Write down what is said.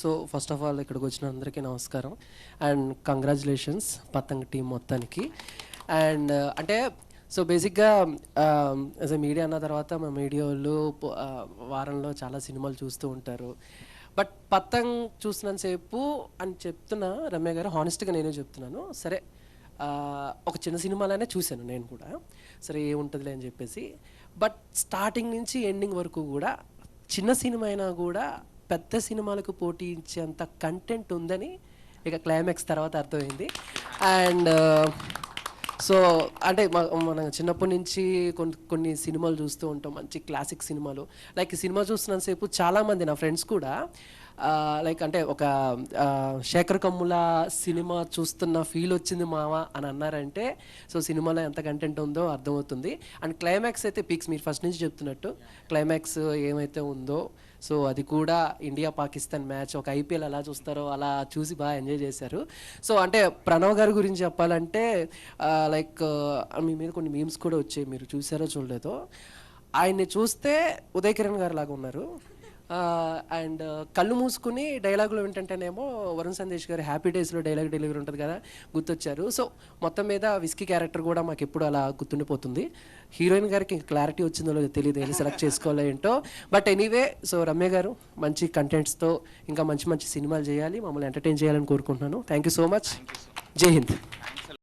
So first of all ఇక్కడికి వచ్చిన అందరికీ నమస్కారం. అండ్ కంగ్రాచులేషన్స్ పతంగ్ టీం మొత్తానికి. అండ్ uh, అంటే సో బేసిక్గా యాజ్ um, ఎ మీడియా అన్న తర్వాత మా మీడియా వాళ్ళు uh, వారంలో చాలా సినిమాలు చూస్తూ ఉంటారు. బట్ పతంగ్ చూసినంతసేపు అని చెప్తున్నా రమ్య గారు హానెస్ట్గా నేనే చెప్తున్నాను. సరే uh, ఒక చిన్న సినిమాలోనే చూశాను నేను కూడా. సరే ఏముంటుందిలే అని చెప్పేసి. బట్ స్టార్టింగ్ నుంచి ఎండింగ్ వరకు కూడా చిన్న సినిమా అయినా కూడా పెద్ద సినిమాలకు పోటీ ఇచ్చేంత కంటెంట్ ఉందని ఇక క్లైమాక్స్ తర్వాత అర్థమైంది. అండ్ సో uh, అంటే మనం చిన్నప్పటి నుంచి కొన్ని కొన్ని సినిమాలు చూస్తూ ఉంటాం మంచి క్లాసిక్ సినిమాలు. లైక్ ఈ సినిమా చూస్తున్నంతసేపు చాలామంది నా ఫ్రెండ్స్ కూడా లైక్ అంటే ఒక శేఖర్ కమ్ముల సినిమా చూస్తున్న ఫీల్ వచ్చింది మావా అని అన్నారంటే సో సినిమాలో ఎంత కంటెంట్ ఉందో అర్థమవుతుంది. అండ్ క్లైమాక్స్ అయితే పీక్స్ మీరు ఫస్ట్ నుంచి చెప్తున్నట్టు క్లైమాక్స్ ఏమైతే ఉందో సో అది కూడా ఇండియా పాకిస్తాన్ మ్యాచ్ ఒక ఐపీఎల్ ఎలా చూస్తారో అలా చూసి బాగా ఎంజాయ్ చేశారు. సో అంటే ప్రణవ్ గారి గురించి చెప్పాలంటే లైక్ మీ మీద కొన్ని మీమ్స్ కూడా వచ్చాయి మీరు చూసారో చూడలేదో. ఆయన్ని చూస్తే ఉదయ్ కిరణ్ గారు లాగా ఉన్నారు. అండ్ కళ్ళు మూసుకుని డైలాగులు ఏంటంటేనేమో వరుణ్ సందేశ్ గారి హ్యాపీ డేస్లో డైలాగ్ డెలివరీ ఉంటుంది కదా గుర్తొచ్చారు. సో మొత్తం మీద విస్కీ క్యారెక్టర్ కూడా మాకు ఎప్పుడు అలా గుర్తుండిపోతుంది. హీరోయిన్ గారికి క్లారిటీ వచ్చిందో లేదో తెలియదు ఏది సెలెక్ట్ చేసుకోవాలో ఏంటో. బట్ ఎనీవే సో రమ్య గారు మంచి కంటెంట్స్తో ఇంకా మంచి మంచి సినిమాలు చేయాలి మమ్మల్ని ఎంటర్టైన్ చేయాలని కోరుకుంటున్నాను. Thank you so much. జై హింద్.